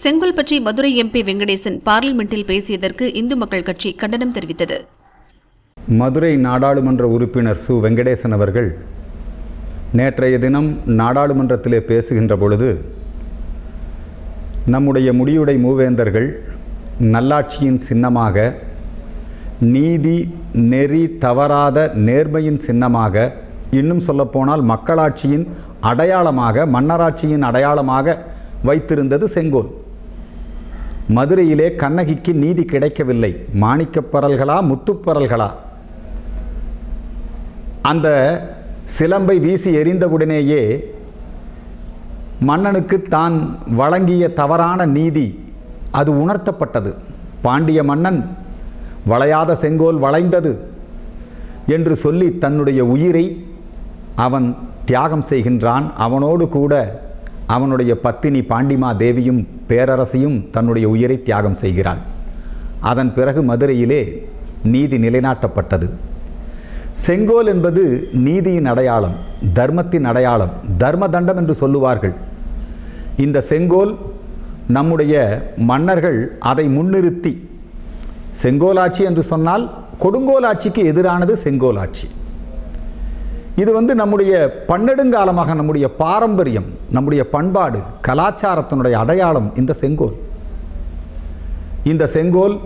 செங்கோல் பற்றி மதுரை எம்பி வெங்கடேசன் பார்லிமெண்டில் பேசியதற்கு இந்து மக்கள் கட்சி கண்டனம் தெரிவித்தது. மதுரை நாடாளுமன்ற உறுப்பினர் சு. வெங்கடேசன் அவர்கள் நேற்றைய தினம் நாடாளுமன்றத்திலே பேசுகின்ற பொழுது நம்முடைய முடியுடை மூவேந்தர்கள் நல்லாட்சியின் சின்னமாக நீதி நெறி தவறாத நேர்மையின் சின்னமாக இன்னும் சொல்லப்போனால் மக்களாட்சியின் அடையாளமாக மன்னராட்சியின் அடையாளமாக வைத்திருந்தது செங்கோல். மதுரையிலே கண்ணகிக்கு நீதி கிடைக்கவில்லை. மாணிக்கப்பரல்களா முத்துப்பரல்களா? அந்த சிலம்பை வீசி எறிந்தவுடனேயே மன்னனுக்கு தான் வழங்கிய தவறான நீதி அது உணர்த்தப்பட்டது. பாண்டிய மன்னன் வளையாத செங்கோல் வளைந்தது என்று சொல்லி தன்னுடைய உயிரை அவன் தியாகம் செய்கின்றான். அவனோடு கூட அவனுடைய பத்தினி பாண்டிமா தேவியும் பேரரசியும் தன்னுடைய உயிரை தியாகம் செய்கிறாள். அதன் பிறகு மதுரையிலே நீதி நிலைநாட்டப்பட்டது. செங்கோல் என்பது நீதியின் அடையாளம் தர்மத்தின் அடையாளம் தர்ம தண்டம் என்று சொல்லுவார்கள். இந்த செங்கோல் நம்முடைய மன்னர்கள் அதை முன்னிறுத்தி செங்கோலாட்சி என்று சொன்னால் கொடுங்கோலாட்சிக்கு எதிரானது செங்கோலாட்சி. இது வந்து நம்முடைய பன்னெடுங்காலமாக நம்முடைய பாரம்பரியம் நம்முடைய பண்பாடு கலாச்சாரத்தினுடைய அடையாளம் இந்த செங்கோல். இந்த செங்கோல்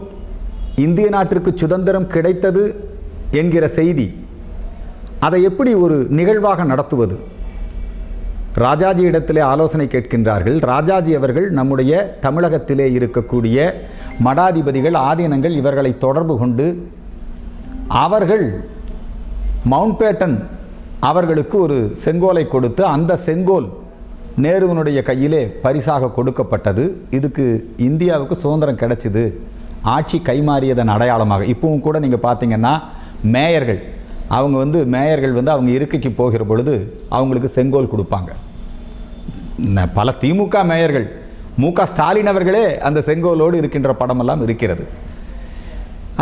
இந்திய நாட்டிற்கு சுதந்திரம் கிடைத்தது என்கிற செய்தி அதை எப்படி ஒரு நிகழ்வாக நடத்துவது? ராஜாஜி இடத்திலே ஆலோசனை கேட்கின்றார்கள். ராஜாஜி அவர்கள் நம்முடைய தமிழகத்திலே இருக்கக்கூடிய மடாதிபதிகள் ஆதீனங்கள் இவர்களை தொடர்பு கொண்டு அவர்கள் மவுண்ட் பேட்டன் அவர்களுக்கு ஒரு செங்கோலை கொடுத்து அந்த செங்கோல் நேருவனுடைய கையிலே பரிசாக கொடுக்கப்பட்டது. இதுக்கு இந்தியாவுக்கு சுதந்திரம் கிடைச்சிது. ஆட்சி கைமாறியதன் அடையாளமாக. இப்பவும் கூட நீங்கள் பார்த்தீங்கன்னா மேயர்கள் அவங்க வந்து மேயர்கள் வந்து அவங்க இருக்கைக்கு போகிற பொழுது அவங்களுக்கு செங்கோல் கொடுப்பாங்க. பல திமுக மேயர்கள் மு க ஸ்டாலின் அவர்களே அந்த செங்கோலோடு இருக்கின்ற படமெல்லாம் இருக்கிறது.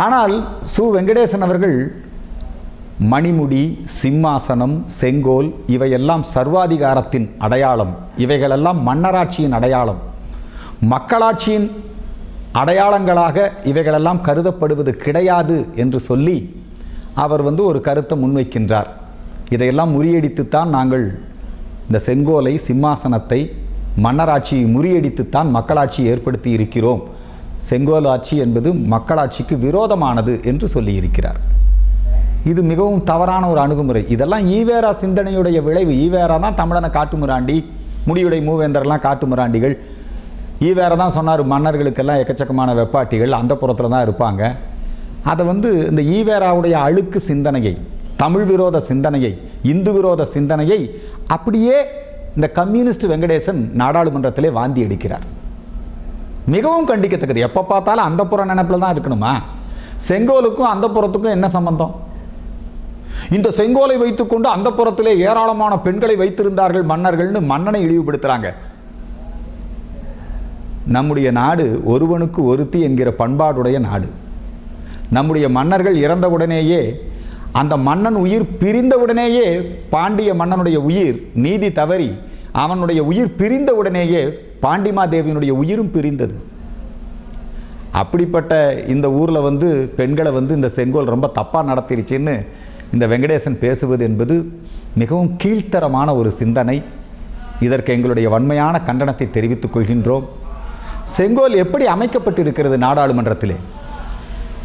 ஆனால் சு. வெங்கடேசன் அவர்கள் மணிமுடி சிம்மாசனம் செங்கோல் இவையெல்லாம் சர்வாதிகாரத்தின் அடையாளம். இவைகளெல்லாம் மன்னராட்சியின் அடையாளம். மக்களாட்சியின் அடையாளங்களாக இவைகளெல்லாம் கருதப்படுவது கிடையாது என்று சொல்லி அவர் வந்து ஒரு கருத்தை முன்வைக்கின்றார். இதையெல்லாம் முறியடித்துத்தான் நாங்கள் இந்த செங்கோலை சிம்மாசனத்தை மன்னராட்சியை முறியடித்துத்தான் மக்களாட்சி ஏற்படுத்தி இருக்கிறோம். செங்கோல் ஆட்சி என்பது மக்களாட்சிக்கு விரோதமானது என்று சொல்லியிருக்கிறார். இது மிகவும் தவறான ஒரு அணுகுமுறை. இதெல்லாம் ஈவேரா சிந்தனையுடைய விளைவு. ஈவேரா தான் தமிழனை காட்டுமிராண்டி முடியுடை மூவேந்தர்லாம் காட்டுமிராண்டிகள். ஈவேரா தான் சொன்னார் மன்னர்களுக்கெல்லாம் எக்கச்சக்கமான வெப்பாட்டிகள் அந்த புறத்தில் தான் இருப்பாங்க. அதை வந்து இந்த ஈவேராவுடைய அழுக்கு சிந்தனையை தமிழ் விரோத சிந்தனையை இந்து விரோத சிந்தனையை அப்படியே இந்த கம்யூனிஸ்ட் வெங்கடேசன் நாடாளுமன்றத்திலே வாந்தி அடிக்கிறார் மிகவும் கண்டிக்கத்தக்கது. எப்போ பார்த்தாலும் அந்த புற நினைப்பில் தான் இருக்கணுமா? செங்கோலுக்கும் அந்த புறத்துக்கும் என்ன சம்பந்தம்? இந்த செங்கோலை வைத்துக்கொண்டு அந்த புறத்திலே ஏராளமான பெண்களை வைத்திருந்தார்கள் மன்னர்கள்னு மன்னனை இழிவுபடுத்துறாங்க. நம்முடைய நாடு ஒருவனுக்கு ஒருத்தி என்கிற பண்பாடுடைய நாடு. நம்முடைய மன்னர்கள் இறந்தவுடனேயே அந்த மன்னன் உயிர் பிரிந்தவுடனேயே பாண்டிய மன்னனுடைய உயிர் நீதி தவறி அவனுடைய உயிர் பிரிந்தவுடனேயே பாண்டிமாதேவியினுடைய உயிரும் பிரிந்தது. அப்படிப்பட்ட இந்த ஊரில் வந்து பெண்களை வந்து இந்த செங்கோல் ரொம்ப தப்பாக நடத்திருச்சுன்னு இந்த வெங்கடேசன் பேசுவது என்பது மிகவும் கீழ்த்தரமான ஒரு சிந்தனை. இதற்கு எங்களுடைய வன்மையான கண்டனத்தை தெரிவித்துக் கொள்கின்றோம். செங்கோல் எப்படி அமைக்கப்பட்டிருக்கிறது நாடாளுமன்றத்திலே?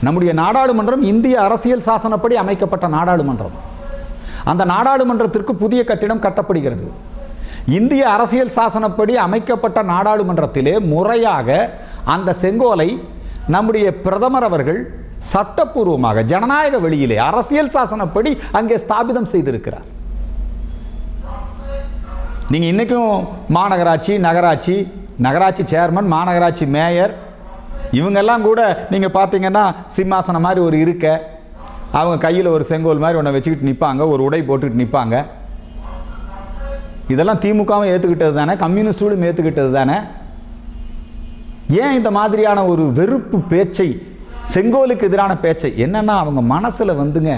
நம்முடைய நாடாளுமன்றம் இந்திய அரசியல் சாசனப்படி அமைக்கப்பட்ட நாடாளுமன்றம். அந்த நாடாளுமன்றத்திற்கு புதிய கட்டிடம் கட்டப்படுகிறது. இந்திய அரசியல் சாசனப்படி அமைக்கப்பட்ட நாடாளுமன்றத்திலே முறையாக அந்த செங்கோலை நம்முடைய பிரதமர் அவர்கள் சட்டப்பூர்வமாக ஜனநாயக வெளியிலே அரசியல் சாசனப்படி அங்கே ஸ்தாபிதம் செய்திருக்கிறார். நீங்கள் இன்றைக்கும் மாநகராட்சி நகராட்சி நகராட்சி சேர்மன் மாநகராட்சி மேயர் இவங்கெல்லாம் கூட நீங்கள் பார்த்தீங்கன்னா சிம்மாசனம் மாதிரி ஒரு இருக்க அவங்க கையில் ஒரு செங்கோல் மாதிரி ஒன்றை வச்சுக்கிட்டு நிற்பாங்க ஒரு உடை போட்டுக்கிட்டு நிற்பாங்க இதெல்லாம் திமுகவும் ஏற்றுக்கிட்டது தானே கம்யூனிஸ்டுகளும் ஏற்றுக்கிட்டது தானே? ஏன் இந்த மாதிரியான ஒரு வெறுப்பு பேச்சை செங்கோலுக்கு எதிரான பேச்சை. என்னன்னா அவங்க மனசில் வந்துங்க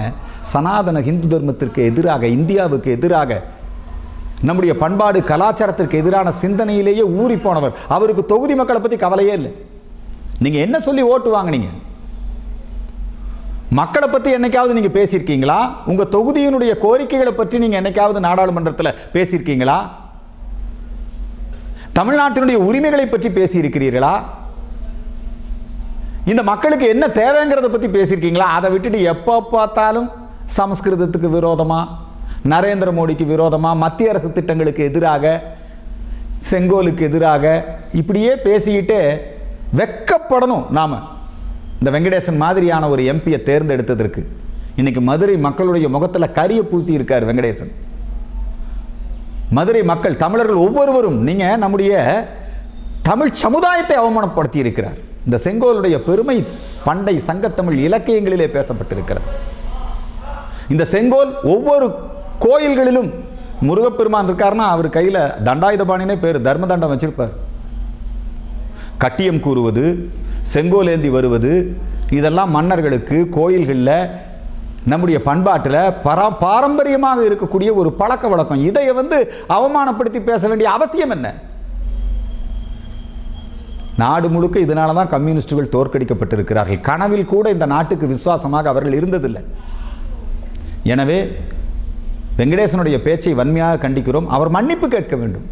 சனாதன ஹிந்து தர்மத்திற்கு எதிராக இந்தியாவுக்கு எதிராக நம்முடைய பண்பாடு கலாச்சாரத்திற்கு எதிரான சிந்தனையிலேயே ஊறி போனவர். அவருக்கு தொகுதி மக்களை பற்றி கவலையே இல்லை. நீங்கள் என்ன சொல்லி ஓட்டு வாங்குனீங்க? மக்களை பற்றி என்னைக்காவது நீங்கள் பேசியிருக்கீங்களா? உங்கள் தொகுதியினுடைய கோரிக்கைகளை பற்றி நீங்கள் என்னைக்காவது நாடாளுமன்றத்தில் பேசியிருக்கீங்களா? தமிழ்நாட்டினுடைய உரிமைகளை பற்றி பேசியிருக்கிறீர்களா? இந்த மக்களுக்கு என்ன தேவைங்கிறத பற்றி பேசியிருக்கீங்களா? அதை விட்டுட்டு எப்போ பார்த்தாலும் சமஸ்கிருதத்துக்கு விரோதமாக நரேந்திர மோடிக்கு விரோதமாக மத்திய அரசு திட்டங்களுக்கு எதிராக செங்கோலுக்கு எதிராக இப்படியே பேசிக்கிட்டு வெக்கப்படணும் நாம். இந்த வெங்கடேசன் மாதிரியான ஒரு எம்பியை தேர்ந்தெடுத்ததற்கு. இன்றைக்கி மதுரை மக்களுடைய முகத்தில் கரிய பூசி இருக்கார் வெங்கடேசன். மதுரை மக்கள் தமிழர்கள் ஒவ்வொருவரும் நீங்கள் நம்முடைய தமிழ் சமுதாயத்தை அவமானப்படுத்தி இருக்கிறார் இந்த செங்கோலுடைய பெருமை பண்டை சங்கத்தமிழ் இலக்கியங்களிலே பேசப்பட்டிருக்கிறது. இந்த செங்கோல் ஒவ்வொரு கோயில்களிலும் முருகப்பெருமான் இருக்காருன்னா அவர் கையில் தண்டாயுதபாணினே பேர் தர்ம தண்டம் வச்சிருப்பார். கட்டியம் கூறுவது செங்கோல் ஏந்தி வருவது இதெல்லாம் மன்னர்களுக்கு கோயில்களில் நம்முடைய பண்பாட்டில் பரா பாரம்பரியமாக இருக்கக்கூடிய ஒரு பழக்க வழக்கம். இதை வந்து அவமானப்படுத்தி பேச வேண்டிய அவசியம் என்ன? நாடு முழுக்க இதனால தான் கம்யூனிஸ்டுகள் தோற்கடிக்கப்பட்டிருக்கிறார்கள். கனவில் கூட இந்த நாட்டுக்கு விசுவாசமாக அவர்கள் இருந்ததில்லை. எனவே வெங்கடேசனுடைய பேச்சை வன்மையாக கண்டிக்கிறோம். அவர் மன்னிப்பு கேட்க வேண்டும்.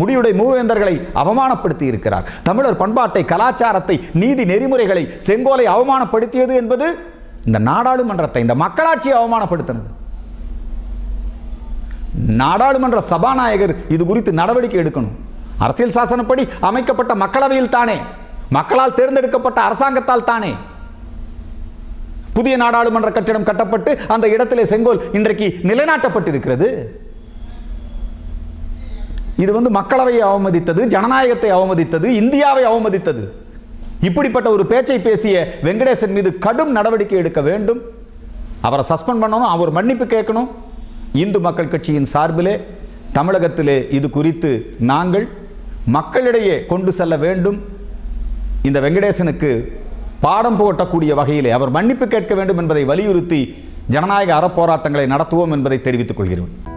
முடியுடைய மூவேந்தர்களை அவமானப்படுத்தி இருக்கிறார். தமிழர் பண்பாட்டை கலாச்சாரத்தை நீதி நெறிமுறைகளை செங்கோலை அவமானப்படுத்தியது என்பது இந்த நாடாளுமன்றத்தை இந்த மக்களாட்சியை அவமானப்படுத்தினது. நாடாளுமன்ற சபாநாயகர் இது குறித்து நடவடிக்கை எடுக்கணும். அரசியல் சாசனப்படி அமைக்கப்பட்ட மக்களவையில் தானே. மக்களால் தேர்ந்தெடுக்கப்பட்ட அரசாங்கத்தால் தானே. புதிய நாடாளுமன்ற கட்டிடம் கட்டப்பட்டு அந்த இடத்திலே செங்கோல் இன்றைக்கு நிலைநாட்டப்பட்டிருக்கிறது. இது வந்து மக்களவையை அவமதித்தது ஜனநாயகத்தை அவமதித்தது இந்தியாவை அவமதித்தது. இப்படிப்பட்ட ஒரு பேச்சை பேசிய வெங்கடேசன் மீது கடும் நடவடிக்கை எடுக்க வேண்டும். அவரை சஸ்பெண்ட் பண்ணணும் அவர் மன்னிப்பு கேட்கணும். இந்து மக்கள் கட்சியின் சார்பிலே தமிழகத்திலே இது குறித்து நாங்கள் மக்களிடையே கொண்டு செல்ல வேண்டும். இந்த வெங்கடேசனுக்கு பாடம் புகட்டக்கூடிய வகையிலே அவர் மன்னிப்பு கேட்க வேண்டும் என்பதை வலியுறுத்தி ஜனநாயக அறப்போராட்டங்களை நடத்துவோம் என்பதை தெரிவித்துக் கொள்கிறேன்.